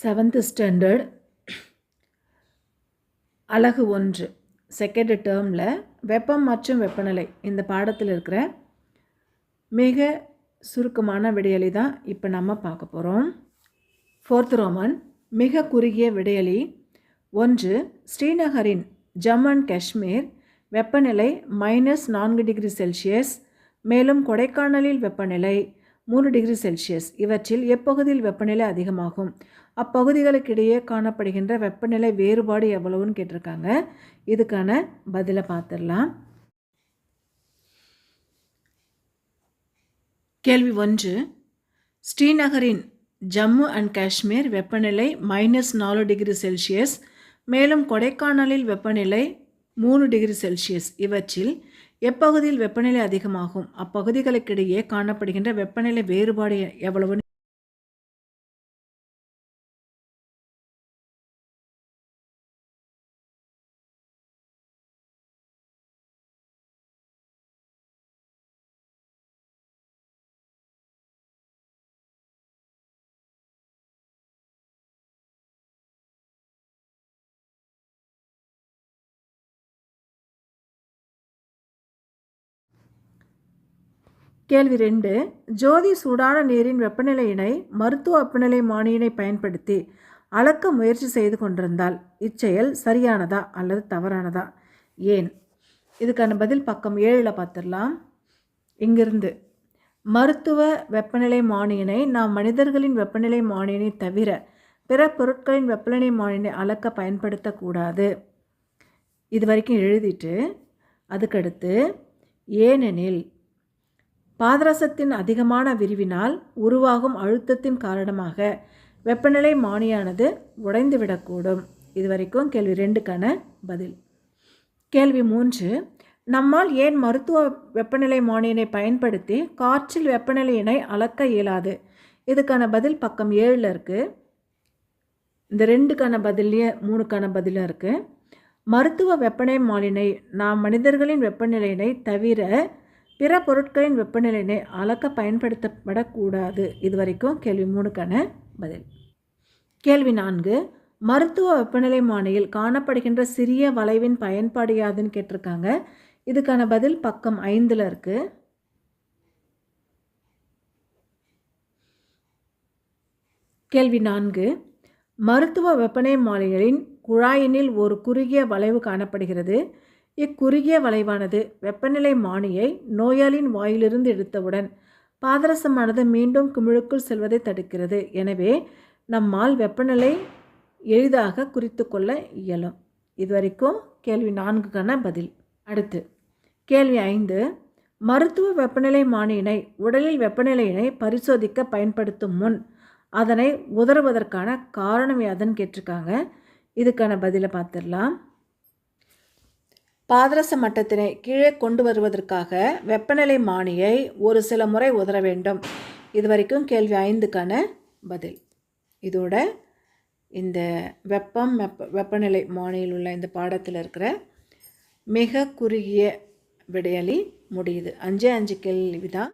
Seventh standard அழகு ஒன்று. Second டேர்மில் வெப்பம் மற்றும் வெப்பநிலை இந்த பாடத்தில் இருக்கிற மிக சுருக்கமான விடையலி தான் இப்போ நம்ம பார்க்க போகிறோம் ஃபோர்த் ரோமன் மிக குறுகிய விடையலி ஒன்று ஸ்ரீநகரின் ஜம்மு அண்ட் காஷ்மீர் வெப்பநிலை மைனஸ் நான்கு டிகிரி செல்சியஸ் மேலும் கொடைக்கானலில் வெப்பநிலை மூணு டிகிரி செல்சியஸ். இவற்றில் எப்பகுதியில் வெப்பநிலை அதிகமாகும்? அப்பகுதிகளுக்கிடையே காணப்படுகின்ற வெப்பநிலை வேறுபாடு எவ்வளவுன்னு கேட்டிருக்காங்க. இதுக்கான பதிலை பார்த்துடலாம். கேள்வி ஒன்று. ஸ்ரீநகரின் ஜம்மு அண்ட் காஷ்மீர் வெப்பநிலை மைனஸ் நாலு டிகிரி செல்சியஸ் மேலும் கொடைக்கானலில் வெப்பநிலை மூணு டிகிரி செல்சியஸ். இவற்றில் எப்பகுதியில் வெப்பநிலை அதிகமாகும் அப்பகுதிகளுக்கிடையே காணப்படுகின்ற வெப்பநிலை வேறுபாடு எவ்வளவு கேள்வி ரெண்டு. ஜோதி சூடான நீரின் வெப்பநிலையினை மருத்துவ வெப்பநிலை மானியினை பயன்படுத்தி அளக்க முயற்சி செய்து கொண்டிருந்தால் இச்செயல் சரியானதா அல்லது தவறானதா? ஏன்? இதுக்கான பதில் பக்கம் ஏழில் பார்த்துடலாம். இங்கிருந்து. மருத்துவ வெப்பநிலை மானியினை நாம் மனிதர்களின் வெப்பநிலை மானியினை தவிர பிற பொருட்களின் வெப்பநிலை மானியினை அளக்க பயன்படுத்தக்கூடாது. இது வரைக்கும் எழுதிட்டு அதுக்கடுத்து ஏனெனில் பாதரசத்தின் அதிகமான விரிவினால் உருவாகும் அழுத்தத்தின் காரணமாக வெப்பநிலை மானியானது உடைந்துவிடக்கூடும். இது வரைக்கும் கேள்வி ரெண்டுக்கான பதில். கேள்வி மூன்று நம்மால் ஏன் மருத்துவ வெப்பநிலை மானியனை பயன்படுத்தி காற்றில் வெப்பநிலையினை அளக்க இயலாது? இதுக்கான பதில் பக்கம் ஏழில் இருக்குது இந்த ரெண்டுக்கான பதிலையே மூணுக்கான பதிலும் இருக்குது மருத்துவ வெப்பநிலை மாலினை நாம் மனிதர்களின் வெப்பநிலையினை தவிர பிற பொருட்களின் வெப்பநிலையினை அளக்க பயன்படுத்தப்படக்கூடாது. இது வரைக்கும் கேள்வி மூணுக்கான பதில். கேள்வி நான்கு மருத்துவ வெப்பநிலை மானியில் காணப்படுகின்ற சிறிய வளைவின் பயன்பாடு யாதுன்னு கேட்டிருக்காங்க. இதுக்கான பதில் பக்கம் ஐந்தில் இருக்குது கேள்வி நான்கு மருத்துவ வெப்பநிலை மாலைகளின் குழாயினில் ஒரு குறுகிய வளைவு காணப்படுகிறது. இக்குறுகிய வளைவானது வெப்பநிலை மானியை நோயாளியின் வாயிலிருந்து எடுத்தவுடன் பாதரசமானது மீண்டும் குமிழுக்குள் செல்வதை தடுக்கிறது. எனவே நம்மால் வெப்பநிலை எளிதாக குறித்து கொள்ள இயலும். இதுவரைக்கும் கேள்வி நான்குக்கான பதில். அடுத்து கேள்வி ஐந்து மருத்துவ வெப்பநிலை மானியினை உடலில் வெப்பநிலையினை பரிசோதிக்க பயன்படுத்தும் முன் அதனை உதறுவதற்கான காரணம் யாதுன்னு கேட்டிருக்காங்க. இதுக்கான பதிலை பார்த்துடலாம். பாதரச மட்டத்தினை கீழே கொண்டு வருவதற்காக வெப்பநிலை மானியை ஒரு சில முறை உதற வேண்டும். இது வரைக்கும் கேள்வி ஐந்துக்கான பதில். இதோட இந்த வெப்பம் வெப்ப வெப்பநிலை மானியில் உள்ள இந்த பாடத்தில் இருக்கிற மிக குறுகிய விடையலி முடியுது. அஞ்சு அஞ்சு கேள்வி தான்